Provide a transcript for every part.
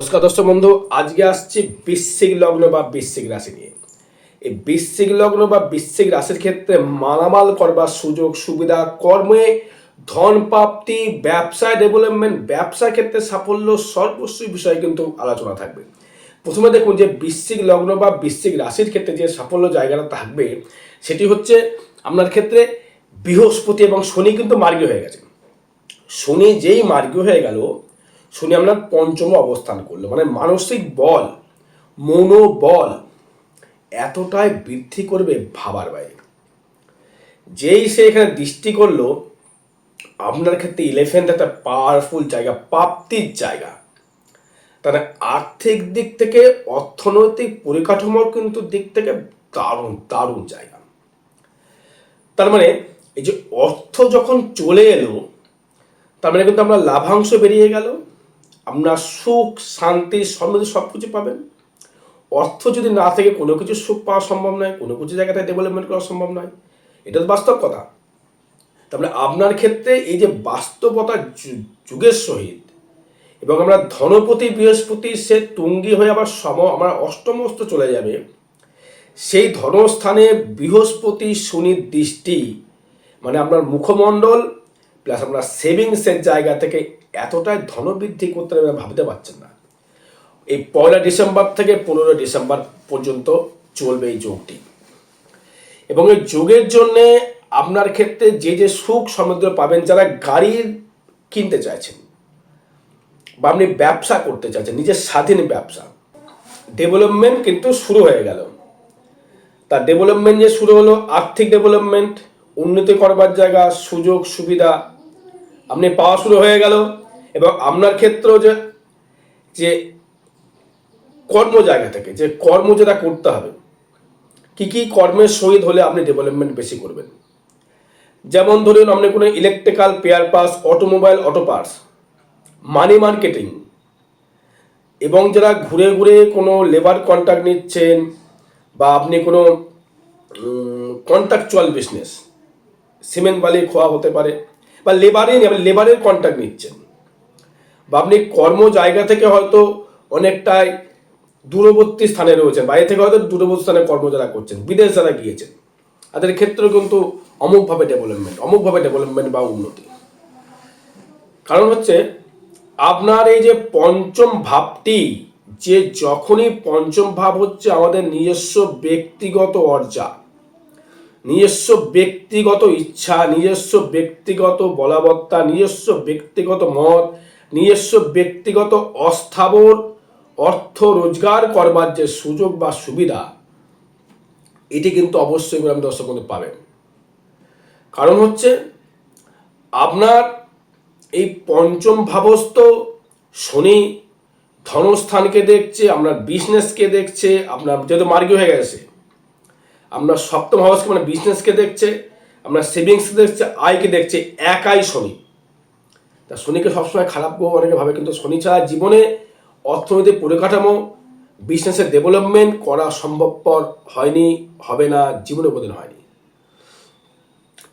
নমস্কার দর্শক বন্ধু, আজকে আসছি বৃশ্চিক লগ্ন বা বৃশ্চিক রাশি নিয়ে। এই বৃশ্চিক লগ্ন বা বৃশ্চিক রাশির ক্ষেত্রে মালামাল করবার সুযোগ, সুবিধা, কর্মে ধন প্রাপ্তি ব্যবসায় ডেভেলপমেন্ট ব্যবসার ক্ষেত্রে সাফল্য সর্বস্ব বিষয়ে কিন্তু আলোচনা থাকবে। প্রথমে দেখুন যে বৃশ্চিক লগ্ন বা বৃশ্চিক রাশির ক্ষেত্রে যে সাফল্য জায়গাটা থাকবে, সেটি হচ্ছে আপনার ক্ষেত্রে বৃহস্পতি এবং শনি কিন্তু মার্গী হয়ে গেছে। শনি যেই মার্গী হয়ে গেল শনি আপনার পঞ্চম অবস্থান করল। মানে মানসিক বল, মনোবল এতটাই বৃদ্ধি করবে ভাবার বাইরে। যেই সে এখানে দৃষ্টি করল, আপনার ক্ষেত্রে ইলেভেন্থ একটা পাওয়ারফুল জায়গা, প্রাপ্তির জায়গা। তাহলে আর্থিক দিক থেকে, অর্থনৈতিক পরিকাঠামোর কিন্তু দিক থেকে দারুণ দারুণ জায়গা। তার মানে এই যে অর্থ যখন চলে এলো, তার মানে কিন্তু আমরা লাভাংশ বেরিয়ে গেল আপনার সুখ, শান্তি, সমৃদ্ধি সব কিছু পাবেন। অর্থ যদি না থেকে, কোনো কিছু সুখ পাওয়া সম্ভব নয়, কোনো কিছু জায়গাতে ডেভেলপমেন্ট করা সম্ভব নয়। এটা তো বাস্তব কথা। তারপরে আপনার ক্ষেত্রে এই যে বাস্তবতা যুগের সহিত এবং আমরা ধনপতি, বৃহস্পতি, সে তুঙ্গি হয়ে আবার সম, আমার অষ্টমস্ত চলে যাবে, সেই ধনস্থানে বৃহস্পতি শনির দৃষ্টি মানে আপনার মুখমণ্ডল প্লাস আপনার সেভিংসের জায়গা থেকে এতটাই ধনবৃদ্ধি করতে হবে ভাবতে পারছেন না। এই পয়লা ডিসেম্বর থেকে পনেরো ডিসেম্বর পর্যন্ত চলবে এই যোগটি। এবং এই যোগের জন্যে আপনার ক্ষেত্রে যে যে সুখ সমৃদ্ধ পাবেন, যারা গাড়ি কিনতে চাইছেন বা আপনি ব্যবসা করতে চাইছেন, নিজের স্বাধীন ব্যবসা ডেভেলপমেন্ট কিন্তু শুরু হয়ে গেল। তার ডেভেলপমেন্ট যে শুরু হলো, আর্থিক ডেভেলপমেন্ট উন্নতি করবার জায়গা, সুযোগ, সুবিধা আপনি পাওয়া শুরু হয়ে গেল। এবং আপনার ক্ষেত্রেও যে যে কর্ম জায়গা থেকে, যে কর্ম যেটা করতে হবে, কি কি কর্মের সহিত হলে আপনি ডেভেলপমেন্ট বেশি করবেন? যেমন ধরুন, আপনি কোনো electrical pair pass automobile auto parts money marketing এবং যারা ঘুরে ঘুরে কোনো লেবার কন্ট্রাক্ট নিচ্ছেন, বা আপনি কোনো কন্ট্রাকচুয়াল বিজনেস সিমেন্ট বালি খোয়া হতে পারে বা লেবারে আপনি লেবারের কন্ট্রাক্ট নিচ্ছেন। বা আপনি কর্ম জায়গা থেকে হয়তো অনেকটাই দূরবর্তী স্থানে রয়েছেন, বাইরে থেকে হয়তো দূরবর্তী স্থানে কর্ম যারা করছেন, বিদেশ যারা গিয়েছেন, তাদের ক্ষেত্রেও কিন্তু অমুকভাবে ডেভেলপমেন্ট অমুকভাবে ডেভেলপমেন্ট বা উন্নতি। কারণ হচ্ছে, আপনার এই যে পঞ্চম ভাবটি, যে যখনই পঞ্চম ভাব হচ্ছে, আমাদের নিজস্ব ব্যক্তিগত অর্জা নিজস্ব ব্যক্তিগত ইচ্ছা, নিজস্ব ব্যক্তিগত বলাবত্তা, নিজস্ব ব্যক্তিগত মত, নিজস্ব ব্যক্তিগত অস্থাবর অর্থ রোজগার করবার যে সুযোগ বা সুবিধা, এটি কিন্তু অবশ্যই গ্রাম দর্শক পাবেন। কারণ হচ্ছে, আপনার এই পঞ্চম ভাবস্থ শনি ধনস্থানকে দেখছে, আপনার বিজনেসকে দেখছে, আপনার যেহেতু মার্গি হয়ে গেছে আপনার সপ্তম হাউসকে মানে বিজনেসকে দেখছে, আমরা সেভিংসকে দেখছে, আয়কে দেখছে, একাই শনি। তা শনিকে সবসময় খারাপ গ্রহ অনেকে ভাবে, কিন্তু শনি ছাড়া জীবনে অর্থনৈতিক পরিকাঠামো বিজনেসের ডেভেলপমেন্ট করা সম্ভবপর হয়নি, হবে না জীবনে কোনোদিন হয়নি।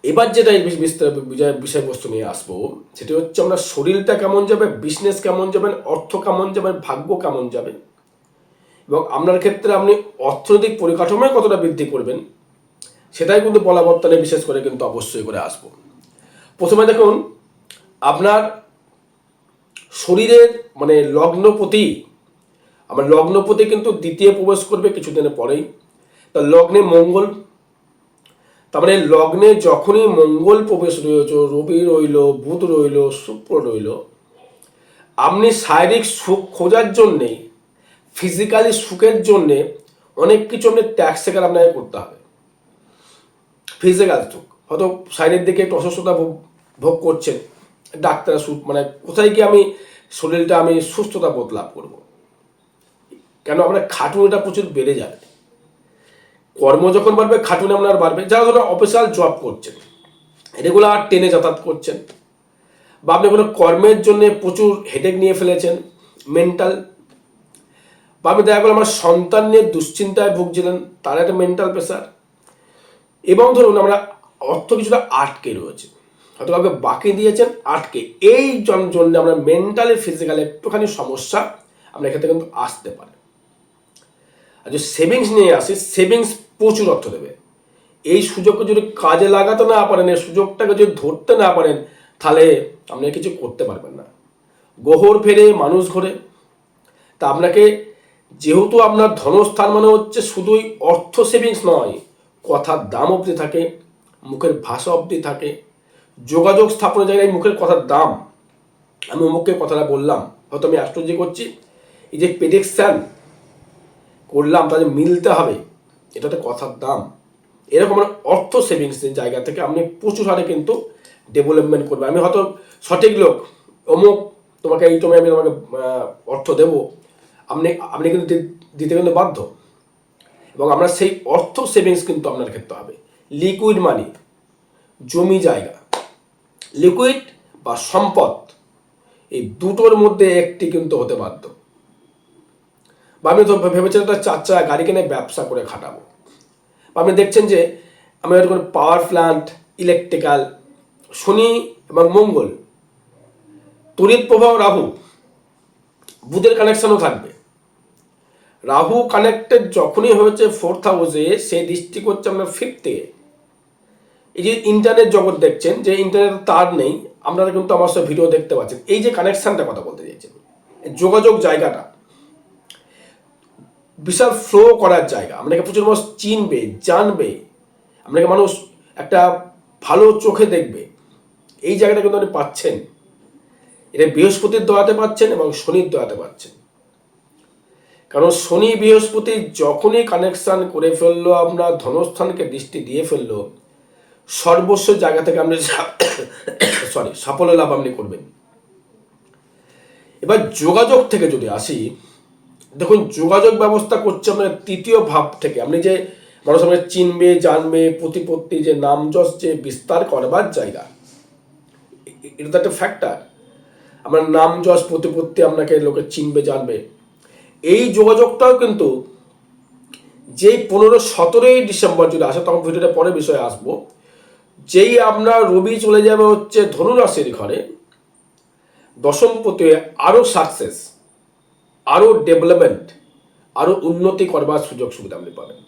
এবার যেটা বিস্তার বিষয়- বিষয়বস্তু নিয়ে আসব, সেটি হচ্ছে আমরা শরীরটা কেমন যাবে বিজনেস কেমন যাবেন অর্থ কেমন যাবে, ভাগ্য কেমন যাবে এবং আপনার ক্ষেত্রে আপনি অর্থনৈতিক পরিকাঠামোয় কতটা বৃদ্ধি করবেন, সেটাই কিন্তু বলাবর্তনে বিশেষ করে কিন্তু অবশ্যই করে আসব। প্রথমে দেখুন, আপনার শরীরের মানে লগ্নপতি, আমার লগ্নপতি কিন্তু দ্বিতীয় প্রবেশ করবে কিছুদিনের পরেই। তা লগ্নে মঙ্গল, তার মানে লগ্নে যখনই মঙ্গল প্রবেশ রয়েছে, রবি রইল, বুধ রইল, শুক্র রইল, আপনি শারীরিক সুখ খোঁজার জন্যে ফিজিক্যালি সুখের জন্যে অনেক কিছু আপনি ত্যাগ স্বীকার আপনাকে করতে হবে। ফিজিক্যাল সুখ। হয়তো শারীরিক দিকে একটু অসুস্থতা ভোগ- করছেন ডাক্তার সুখ মানে কোথায় গিয়ে আমি শরীরটা, আমি সুস্থতা বোধ লাভ করব? কেন আপনার খাটুনিটা প্রচুর বেড়ে যাবে। কর্ম যখন বাড়বে, খাটুনি আপনার বাড়বে। যারা ধরো অফিসিয়াল জব করছেন রেগুলার ট্রেনে যাতায়াত করছেন, বা আপনি কোনো কর্মের জন্য প্রচুর হেডেক নিয়ে ফেলেছেন মেন্টাল বা আমি দেখা গেলো আমার সন্তান নিয়ে দুশ্চিন্তায় ভুগছিলেন, তার একটা মেন্টাল প্রেশার এবং ধরুন আমরা অর্থ কিছুটা আটকে রয়েছে। হয়তো কাউকে বাকি দিয়েছেন, আটকে। এই জন- জন্য আমরা মেন্টালি ফিজিক্যালি একটুখানি সমস্যা আপনার ক্ষেত্রে কিন্তু আসতে পারে। আর যদি সেভিংস নিয়ে আসি সেভিংস প্রচুর অর্থ দেবে। এই সুযোগকে যদি কাজে লাগাতে না পারেন, এই সুযোগটাকে যদি ধরতে না পারেন, তাহলে আপনি কিছু করতে পারবেন না। গোহর ফেরে, মানুষ ঘোরে। তা আপনাকে যেহেতু আপনার ধনস্থান মানে হচ্ছে শুধুই অর্থ সেভিংস নয়, কথার দাম অবধি থাকে, মুখের ভাষা অবধি থাকে, যোগাযোগ স্থাপনের জায়গায় মুখের কথার দাম, আমি অমুককে কথাটা বললাম, হয়তো আমি আশ্চর্য করছি, এই যে প্রেডিকশান করলাম তাদের মিলতে হবে এটা কথার দাম, এরকম মানে অর্থ সেভিংসের জায়গা থেকে আপনি প্রচুর হারে কিন্তু ডেভেলপমেন্ট করবে আমি হয়তো সঠিক লোক, অমুক, তোমাকে এই সময় আমি তোমাকে অর্থ দেব আপনি আপনি কিন্তু দিতে কিন্তু বাধ্য। এবং আমরা সেই অর্থ সেভিংস কিন্তু আপনার ক্ষেত্রে হবে। লিকুইড মানি জমি জায়গা লিকুইড বা সম্পদ, এই দুটোর মধ্যে একটি কিন্তু হতে বাধ্য। বা আমি তো ভেবেছিলাম একটা চার চাকা গাড়ি কিনে ব্যবসা করে খাটাবো। বা আপনি দেখছেন যে আমি কোনো পাওয়ার প্ল্যান্ট ইলেকট্রিক্যাল শনি এবং মঙ্গল, তড়িৎ প্রবাহ রাহু, বুধের কানেকশনও থাকবে। রাহু কানেক্টেড যখনই হয়েছে ফোর্থ হাউসে সে দৃষ্টি করছে আপনার ফিফথে এই যে ইন্টারনেট জগৎ দেখছেন, যে ইন্টারনেট তার নেই, আপনারা কিন্তু আমার সব ভিডিও দেখতে পাচ্ছেন। এই যে কানেকশনটা কথা বলতে চাইছেন, যোগাযোগ জায়গাটা। বিশাল ফ্লো করার জায়গা। আপনাকে প্রচুর মানুষ চিনবে, জানবে। আপনাকে মানুষ একটা ভালো চোখে দেখবে। এই জায়গাটা কিন্তু আপনি পাচ্ছেন। এটা বৃহস্পতির দয়াতে পাচ্ছেন এবং শনির দয়াতে পাচ্ছেন। কারণ শনি বৃহস্পতি যখনই কানেকশন করে ফেলল আপনার ধনস্থানকে দৃষ্টি দিয়ে ফেলল। সর্বস্ব জায়গা থেকে আপনি সরি সাফল্য লাভ আপনি করবেন। এবার যোগাযোগ থেকে যদি আসি, দেখুন যোগাযোগ ব্যবস্থা করছে আপনার তৃতীয় ভাব থেকে। আপনি যে মানুষ আপনাকে চিনবে, জানবে, প্রতিপত্তি, যে নাম যশ যে বিস্তার করবার জায়গা। এটা তো একটা ফ্যাক্টর আপনার নাম যশ প্রতিপত্তি আপনাকে লোকে চিনবে, জানবে। এই যোগাযোগটাও কিন্তু যেই পনেরো সতেরোই ডিসেম্বর যদি আসে, তখন ভিডিওটা পরে বিষয়ে আসব। যেই আপনার রবি চলে যাবে হচ্ছে ধনুরাশির ঘরে দশমপতি হয়ে আরও সাকসেস আরও ডেভেলপমেন্ট আরও উন্নতি করবার সুযোগ সুবিধা আপনি পাবেন।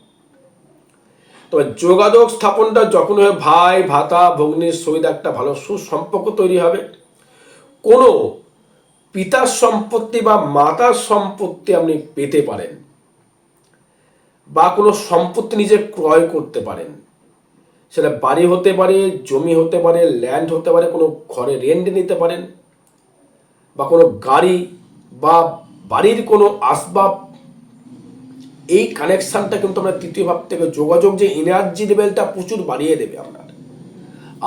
তবে যোগাযোগ স্থাপনটা যখন ভাই, ভাতা, ভগ্নির সহিত একটা ভালো সুসম্পর্ক তৈরি হবে। কোনো পিতার সম্পত্তি বা মাতার সম্পত্তি আপনি পেতে পারেন বা কোনো সম্পত্তি নিজে ক্রয় করতে পারেন। সেটা বাড়ি হতে পারে, জমি হতে পারে ল্যান্ড হতে পারে, কোনো ঘরে রেন্ট নিতে পারেন বা কোনো গাড়ি বা বাড়ির কোনো আসবাব, এই কানেকশানটা কিন্তু আমরা তৃতীয় ভাব থেকে যোগাযোগ যে এনার্জি লেভেলটা প্রচুর বাড়িয়ে দেবে আপনার।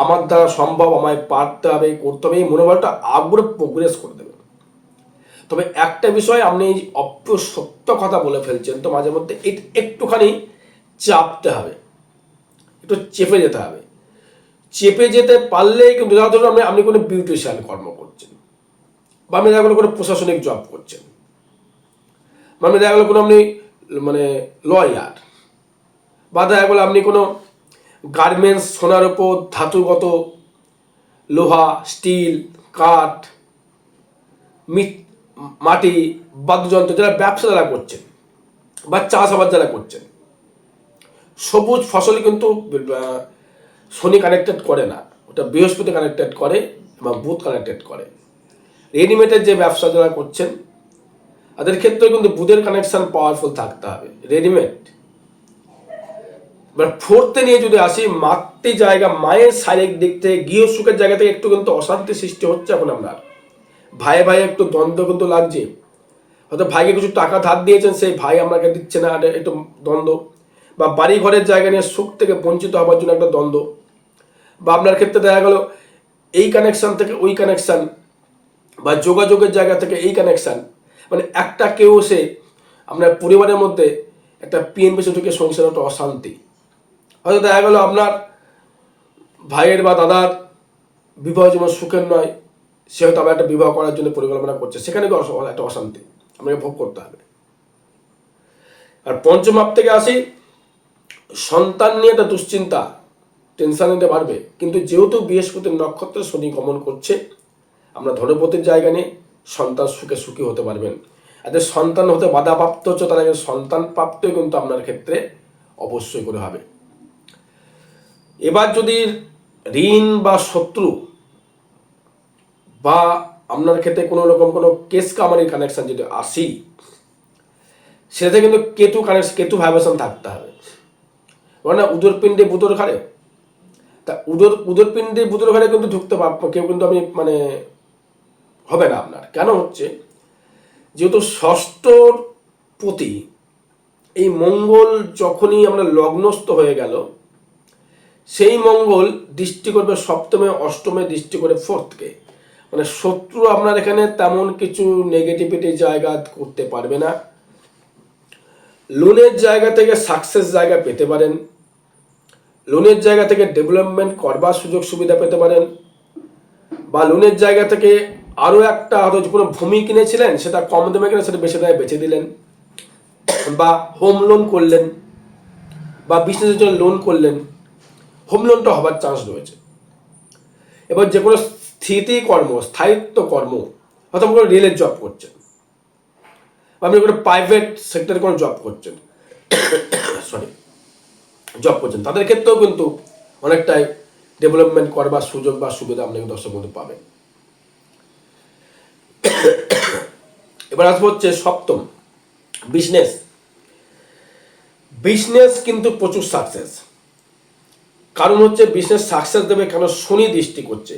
আমার দ্বারা সম্ভব, আমায় পারতে হবে, করতে হবে, এই মনোভাবটা আগ্রহ প্রোগ্রেস করে দেবে। তবে একটা বিষয় আপনি এই অপ্রসত্য কথা বলে ফেলছেন, তো মাঝে মধ্যে একটুখানি চাপতে হবে। একটু চেপে যেতে হবে। চেপে যেতে পারলেই কিন্তু ধরুন আপনি আপনি কোনো বিউটিশিয়ান কর্ম করছেন বা আপনি দেখা গেলো কোনো প্রশাসনিক জব করছেন। বা আপনি দেখা গেলো কোনো আপনি মানে লয়ার বা দেখা গেলো আপনি কোনো গার্মেন্টস সোনার উপর ধাতুগত লোহা স্টিল কাঠ মিট মাটি, বাদ্যযন্ত্র যারা ব্যবসা যারা করছেন বা চাষাবাদ যারা করছেন, সবুজ ফসল কিন্তু শনি কানেক্টেড করে না। ওটা বৃহস্পতি কানেক্টেড করে এবং বুধ কানেক্টেড করে। রেডিমেডের যে ব্যবসা যারা করছেন, তাদের ক্ষেত্রে কিন্তু বুধের কানেকশন পাওয়ারফুল থাকতে হবে। রেডিমেড এবার ফোর্থে নিয়ে যদি আসি মাতৃ জায়গা, মায়ের শারীরিক দিক থেকে গৃহ সুখের জায়গা থেকে একটু কিন্তু অশান্তি সৃষ্টি হচ্ছে এখন আপনার ভাই ভাইয়ে একটু দ্বন্দ্ব কিন্তু লাগছে। হয়তো ভাইকে কিছু টাকা ধার দিয়েছেন, সেই ভাই আপনাকে দিচ্ছে না একটু দ্বন্দ্ব। বা বাড়ি ঘরের জায়গা নিয়ে সুখ থেকে বঞ্চিত হওয়ার জন্য একটা দ্বন্দ্ব। বা আপনার ক্ষেত্রে দেখা গেল, এই কানেকশান থেকে ওই কানেকশান বা যোগাযোগের জায়গা থেকে এই কানেকশান মানে একটা কেউ সে আপনার পরিবারের মধ্যে একটা পিএনপি ঢুকে সংসার একটা অশান্তি। হয়তো দেখা গেল আপনার ভাইয়ের বা দাদার বিবাহ যেমন সুখের নয় সে হয়তো আবার একটা বিবাহ করার জন্য পরিকল্পনা করছে, সেখানে একটা অশান্তি। আপনাকে ভোগ করতে হবে। আর পঞ্চম ভাব থেকে আসি, সন্তান নিয়ে একটা দুশ্চিন্তা টেনশন নিতে পারবে কিন্তু যেহেতু বৃহস্পতির নক্ষত্রে শনি গমন করছে, আমরা ধনপতির জায়গা নিয়ে সন্তান সুখে সুখী হতে পারবেন। এদের সন্তান হতে বাধাপ্রাপ্ত হচ্ছে, তারা কিন্তু সন্তান প্রাপ্ত কিন্তু আপনার ক্ষেত্রে অবশ্যই করে হবে। এবার যদি ঋণ বা শত্রু বা আপনার ক্ষেত্রে কোনো রকম কোনো কেস কামারির কানেকশন যদি আসি, সেটাতে কিন্তু কেতু কানেকশন কেতু ভাইব্রেশন থাকতে হবে। মানে উদর পিণ্ডে বুদর ঘাড়ে তা উদর উদর পিণ্ডে বুদর ঘাড়ে কিন্তু ঢুকতে পারব কেউ কিন্তু আমি মানে হবে না আপনার। কেন হচ্ছে? যেহেতু ষষ্ঠর প্রতি এই মঙ্গল যখনই আমরা লগ্নস্থ হয়ে গেল, সেই মঙ্গল দৃষ্টি করবে সপ্তমে, অষ্টমে দৃষ্টি করে ফোর্থকে মানে শত্রু আপনার এখানে তেমন কিছু নেগেটিভিটি জায়গা করতে পারবে না। লোনের জায়গা থেকে সাকসেস জায়গা পেতে পারেন। লোনের জায়গা থেকে ডেভেলপমেন্ট করবার সুযোগ সুবিধা পেতে পারেন। বা লোনের জায়গা থেকে আরও একটা হয়তো কোনো ভূমি কিনেছিলেন, সেটা কম দামে কিনে সেটা বেশি দামে বেচে দিলেন। বা হোম লোন করলেন, বা বিজনেসের জন্য লোন করলেন। হোম লোনটা হবার চান্স রয়েছে। এবার যে কোনো স্থিতি কর্ম, স্থায়িত্ব কর্ম হয়তো আপনি কোনো রেলের জব করছেন আপনি কোনো প্রাইভেট সেক্টরে কোনো জব করছেন সরি জব করছেন, তাদের ক্ষেত্রেও কিন্তু অনেকটাই ডেভেলপমেন্ট করবার সুযোগ বা সুবিধা আপনি দর্শক বন্ধু পাবেন। এবার আসব হচ্ছে সপ্তম বিজনেস বিজনেস কিন্তু প্রচুর সাকসেস কারণ হচ্ছে বিজনেস সাকসেস দেবে কেন? শনি দৃষ্টি করছে।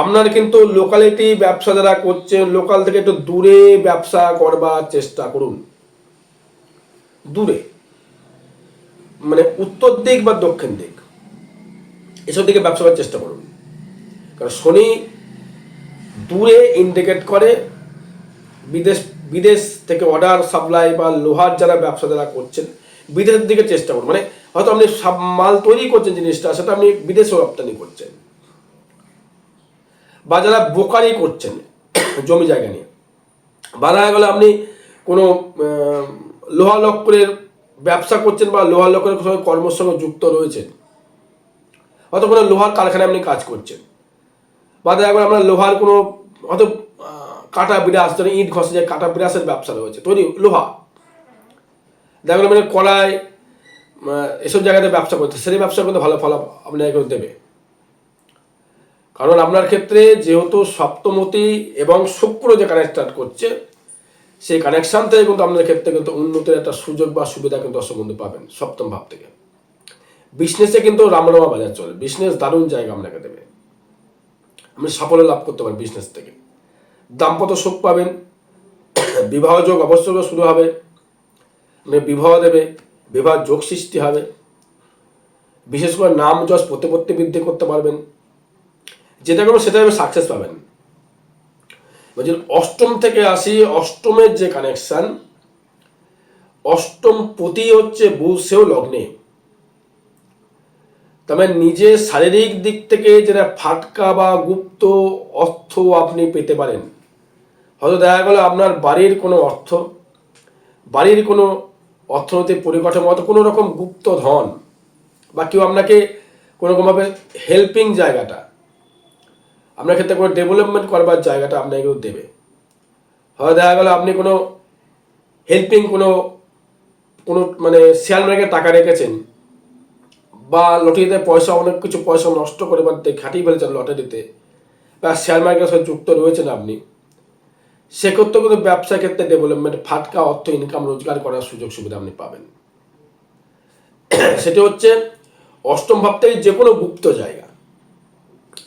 আপনার কিন্তু লোকালিটি ব্যবসা যারা করছে লোকাল থেকে একটু দূরে ব্যবসা করবার চেষ্টা করুন। দূরে। মানে উত্তর দিক বা দক্ষিণ দিক। এসব দিকে ব্যবসা করার চেষ্টা করুন। কারণ শনি দূরে ইন্ডিকেট করে, বিদেশ বিদেশ থেকে অর্ডার সাপ্লাই বা লোহার যারা ব্যবসা যারা করছেন, বিদেশের দিকে চেষ্টা করুন। মানে হয়তো আপনি সব মাল তৈরি করছেন জিনিসটা, সেটা আপনি বিদেশে রপ্তানি করছেন। বা যারা বোকারি করছেন জমি জায়গা নিয়ে বা দেখা গেলো আপনি কোনো লোহা লক্করের ব্যবসা করছেন বা লোহা লক্করের সঙ্গে কর্মের সঙ্গে যুক্ত রয়েছেন হয়তো কোনো লোহার কারখানায় আপনি কাজ করছেন বা দেখা গেলো আপনার লোহার কোনো, হয়তো কাটা বিরাস, ধরেন ইট ঘষে যায় কাটা বিরাসের ব্যবসা রয়েছে, তৈরি লোহা, দেখা গেলো মানে কড়াই এসব জায়গাতে ব্যবসা করছে সেই ব্যবসা কিন্তু ভালো ফল আপনাকে দেবে। কারণ আপনার ক্ষেত্রে যেহেতু সপ্তমতি এবং শুক্র যে কানেক্ট করছে, সেই কানেকশান থেকে কিন্তু আপনার ক্ষেত্রে কিন্তু উন্নতির একটা সুযোগ বা সুবিধা কিন্তু দর্শক বন্ধু পাবেন সপ্তম ভাব থেকে। বিজনেসে কিন্তু রামরামা বাজার চলে। বিজনেস দারুণ জায়গা আপনাকে দেবে। আপনি সাফল্য লাভ করতে পারেন বিজনেস থেকে। দাম্পত্য সুখ পাবেন। বিবাহ যোগ অবশ্যই শুরু হবে। বিবাহ দেবে। বিবাহ যোগ সৃষ্টি হবে। বিশেষ করে নাম যশ প্রতিপত্তি বৃদ্ধি করতে পারবেন। যেটা করবেন সেটা সাকসেস পাবেন। বলছি অষ্টম থেকে আসি, অষ্টমের যে কানেকশন অষ্টম পতি হচ্ছে বুধ সেও লগ্নে। তবে নিজে শারীরিক দিক থেকে যেটা ফাটকা বা গুপ্ত অর্থ আপনি পেতে পারেন। হয়তো দেখা গেল আপনার বাড়ির কোনো অর্থ, বাড়ির কোনো অর্থনৈতিক পরিকাঠামো অথবা কোনো রকম গুপ্ত ধন, বা কেউ আপনাকে কোনো রকমভাবে হেল্পিং জায়গাটা আপনার ক্ষেত্রে কোনো ডেভেলপমেন্ট করবার জায়গাটা আপনাকে দেবে। হয়তো দেখা গেল আপনি কোনো হেল্পিং কোনো কোনো মানে শেয়ার মার্কেটে টাকা রেখেছেন বা লটারিতে পয়সা অনেক কিছু পয়সা নষ্ট করে বা খাটিয়ে ফেলেছেন লটারিতে, বা শেয়ার মার্কেটের সাথে যুক্ত রয়েছেন আপনি, সেক্ষেত্রে কিন্তু ব্যবসা ক্ষেত্রে ডেভেলপমেন্ট ফাটকা অর্থ ইনকাম রোজগার করার সুযোগ সুবিধা আপনি পাবেন। সেটি হচ্ছে অষ্টম ভাব থেকে যে কোনো গুপ্ত জায়গা।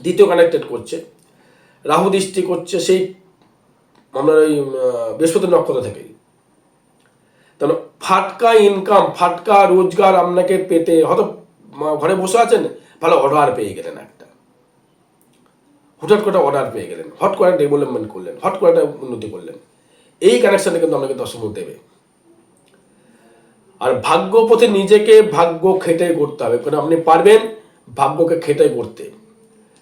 দ্বিতীয় কানেক্টেড করছে। রাহু দৃষ্টি করছে সেই আপনার ওই বৃহস্পতি নক্ষত্র থেকেই। তাহলে ফাটকা ইনকাম ফাটকা রোজগার আপনাকে পেতে, হয়তো ঘরে বসে আছেন, ভালো অর্ডার পেয়ে গেলেন একটা। হঠাৎ করে অর্ডার পেয়ে গেলেন, হট করে একটা ডেভেলপমেন্ট করলেন, হট করে একটা উন্নতি করলেন। এই কানেকশনে কিন্তু আপনাকে দশম দেবে। আর ভাগ্য পথে নিজেকে ভাগ্য খেটে করতে হবে, কারণ আপনি পারবেন ভাগ্যকে খেটে করতে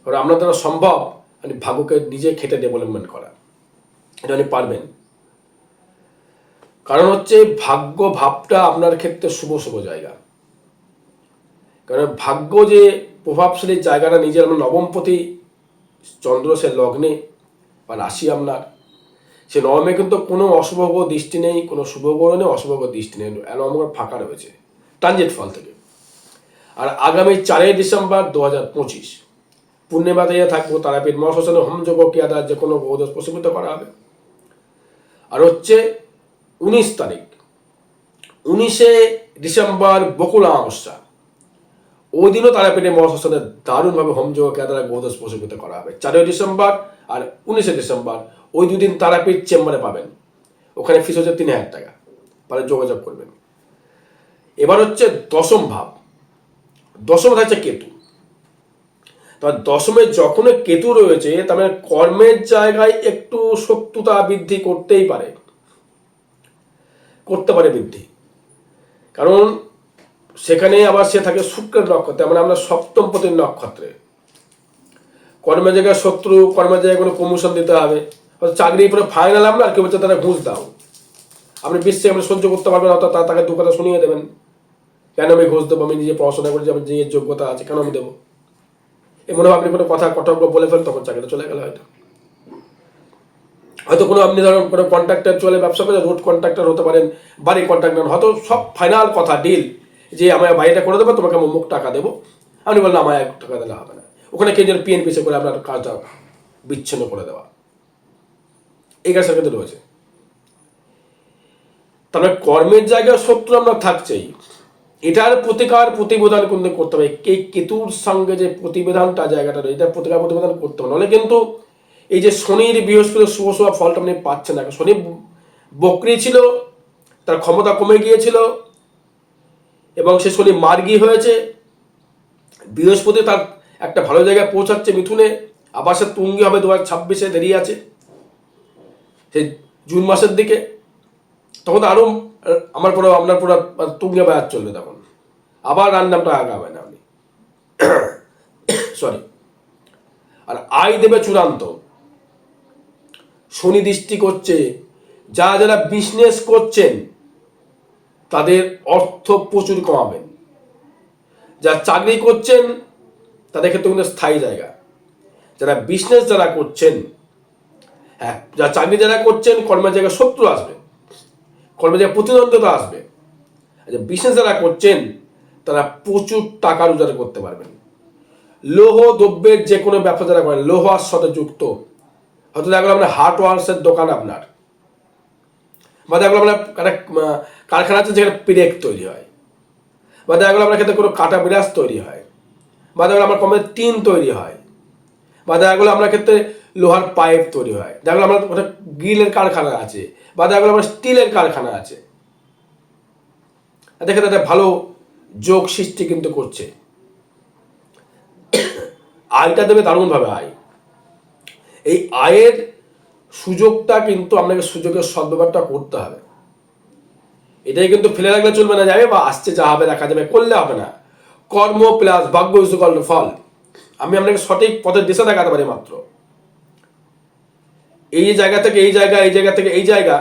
কারণ আপনার দ্বারা সম্ভব আপনি ভাগ্যকে নিজে খেটে ডেভেলপমেন্ট করা। এটা আপনি পারবেন। কারণ হচ্ছে ভাগ্য ভাবটা আপনার ক্ষেত্রে শুভ শুভ জায়গা। কারণ ভাগ্য যে প্রভাবশালী জায়গাটা নিজের, আমার নবমপতি চন্দ্র সে লগ্নে বা রাশি আপনার। সে নবমে কিন্তু কোনো অশুভ দৃষ্টি নেই, কোনো শুভ গ্রহ নেই, অশুভ দৃষ্টি নেই। নবম ফাঁকা রয়েছে ট্রানজিট ফল থেকে। আর আগামী চারই ডিসেম্বর দু হাজার পঁচিশ পূর্ণিমাতে থাকব, তারাপীঠ মহাশ্মশানে হোমযোগ্য ক্রিয়া দ্বারা যে কোনো গ্রহদোষ প্রশমিত করা হবে। আর হচ্ছে উনিশ তারিখ, উনিশে ডিসেম্বর বকুল অমাবস্যা। ওই দিনও তারাপীঠে মহাশ্মশানে দারুণভাবে হোমযোগ্য ক্রিয়া দ্বারা গ্রহদোষ প্রশমিত করা হবে। চারই ডিসেম্বর আর উনিশে ডিসেম্বর, ওই দুদিন তারাপীঠ চেম্বারে পাবেন। ওখানে ফিস হচ্ছে তিন হাজার টাকা। পরে যোগাযোগ করবেন। এবার হচ্ছে দশম ভাব। দশম হচ্ছে কেতু। তবে দশমে যখন কেতু রয়েছে, তার মানে কর্মের জায়গায় একটু শত্রুতা বৃদ্ধি করতেই পারে। করতে পারে বৃদ্ধি। কারণ সেখানে আবার সে থাকে শুক্রের নক্ষত্রে মানে আমরা সপ্তম পতির নক্ষত্রে। কর্মের জায়গায় শত্রু, কর্মের জায়গায় কোনো প্রমোশন দিতে হবে। চাকরি পরে ফাইনাল আর কেউ বলছে, তারা ঘুষ দাও। আপনি বিশ্বে আপনি সহ্য করতে পারবেন অর্থাৎ তা- তাকে দু কথা শুনিয়ে দেবেন। কেন আমি ঘুষ দেবো? আমি নিজে পড়াশোনা করেছি, আমার নিজের যোগ্যতা আছে, কেন আমি দেবো? এমন আপনি কোনো কথা কটক বলে ফেলেন, তখন চাকরিটা চলে গেল হয়তো। হয়তো কোনো আপনি ধরুন কোনো কন্ট্রাক্টর চলে ব্যবসা করে রোড কন্ট্রাক্টর হতে পারেন, বাড়ি কন্ট্রাক্টর হয়তো সব ফাইনাল কথা ডিল যে আমার বাড়িটা করে দেবো, তোমাকে মুখ টাকা দেবো। আপনি বললাম আমার এক টাকা দিলে হবে না। ওখানে কে যেন পিএনপিসি করে আপনার কাজটা বিচ্ছিন্ন করে দেওয়া। এই কাজটা কিন্তু রয়েছে। তাহলে কর্মের জায়গায় শত্রু আমরা থাকছেই। এটার প্রতিকার, প্রতিবেদন কিন্তু করতে হবে। কে কেতুর সঙ্গে যে প্রতিবেদনটা, জায়গাটা রয়েছে এটা প্রতিকার, প্রতিবেদন করতে হবে। নাহলে কিন্তু এই যে শনির বৃহস্পতি শুভ শুভ ফলটা আপনি পাচ্ছেন না। শনি বকরি ছিল, তার ক্ষমতা কমে গিয়েছিল, এবং সে শনি মার্গি হয়েছে। বৃহস্পতি তার একটা ভালো জায়গায় পৌঁছাচ্ছে মিথুনে। আবার সে তুঙ্গি হবে দু হাজার ছাব্বিশে, দেরি আছে, সেই জুন মাসের দিকে। তখন আরও আমার পুরো, আপনার পুরো তুঙ্গে বায়াত চলবে তখন। আবার রান্নামটা আগাবে না আপনি। সরি আর আয় দেবে চূড়ান্ত। শনি দৃষ্টি করছে। যারা যারা বিজনেস করছেন, তাদের অর্থ প্রচুর কমাবেন। যারা চাকরি করছেন, তাদের ক্ষেত্রে কিন্তু স্থায়ী জায়গা। যারা বিজনেস যারা করছেন হ্যাঁ যারা চাকরি যারা করছেন, কর্মের জায়গায় শত্রু আসবে। জায়গায় প্রতিদ্বন্দ্বিতা আসবে। যে বিজনেস যারা করছেন, তারা প্রচুর টাকা রোজগার করতে পারবেন। লৌহ দ্রব্যের যে কোনো ব্যবসা যারা করেন লৌহার সাথে যুক্ত। হয়তো দেখা গেলো আপনার হার্ডওয়ার্সের দোকান আপনার। বা দেখা আপনার একটা কারখানা আছে যেখানে পিরেক তৈরি হয়। বা দেখা গেলো আপনার ক্ষেত্রে কোনো কাটা বিরাজ তৈরি হয়। বা দেখা গেলো আমার কমে টিন তৈরি হয়। বা দেখা গেলো আপনার ক্ষেত্রে লোহার পাইপ তৈরি হয়। দেখা গেলো আমার ওটা গ্রিলের কারখানা আছে বা দেখা গেলো আমার স্টিলের কারখানা আছে। দেখে তাদের ভালো যোগ সৃষ্টি কিন্তু করছে। আয়টা দেবে দারুণভাবে আয়। এই আয়ের সুযোগটা কিন্তু আপনাকে সুযোগের সদ্ব্যবহারটা করতে হবে। এটাই কিন্তু ফেলে রাখলে চলবে না, যাবে বা আসছে যা হবে, দেখা যাবে, করলে হবে না। কর্ম প্লাস ভাগ্য ফল। আমি আপনাকে সঠিক পথের দিশা দেখাতে পারি মাত্র। এই জায়গা থেকে এই জায়গা এই জায়গা থেকে এই জায়গা,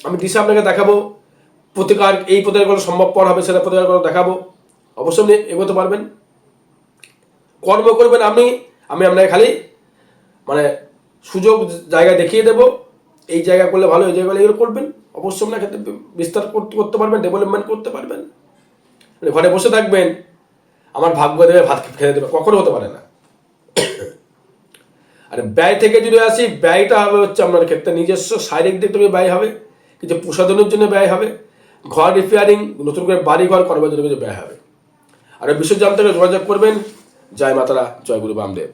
আমি দিশা আপনাকে দেখাবো। প্রতিকার, এই প্রতিকারগুলো সম্ভবপর হবে, সেটা প্রতিকারগুলো দেখাবো। অবশ্যই আপনি এগোতে পারবেন। কর্ম করবেন আপনি আমি আপনাকে খালি মানে সুযোগ, জায়গা দেখিয়ে দেবো। এই জায়গা করলে ভালো, এই জায়গা করলে এগুলো করবেন। অবশ্যই আপনার ক্ষেত্রে বিস্তার করতে পারবেন ডেভেলপমেন্ট করতে পারবেন। ঘরে বসে থাকবেন, আমার ভাগ্য দেবে, ভাত খেতে দেবে, কখনো হতে পারে না। আর ব্যয় থেকে যদি আসি ব্যয়টা হবে হচ্ছে আপনার ক্ষেত্রে নিজস্ব শারীরিক দিক থেকে ব্যয় হবে, কিছু প্রসাধনের জন্য ব্যয় হবে, ঘর রিপেয়ারিং নতুন করে বাড়ি ঘর করবার জন্য কিছু ব্যয় হবে। আর এই থেকে যোগাযোগ করবেন। জয় মাতারা, জয় গুরু বামদেব।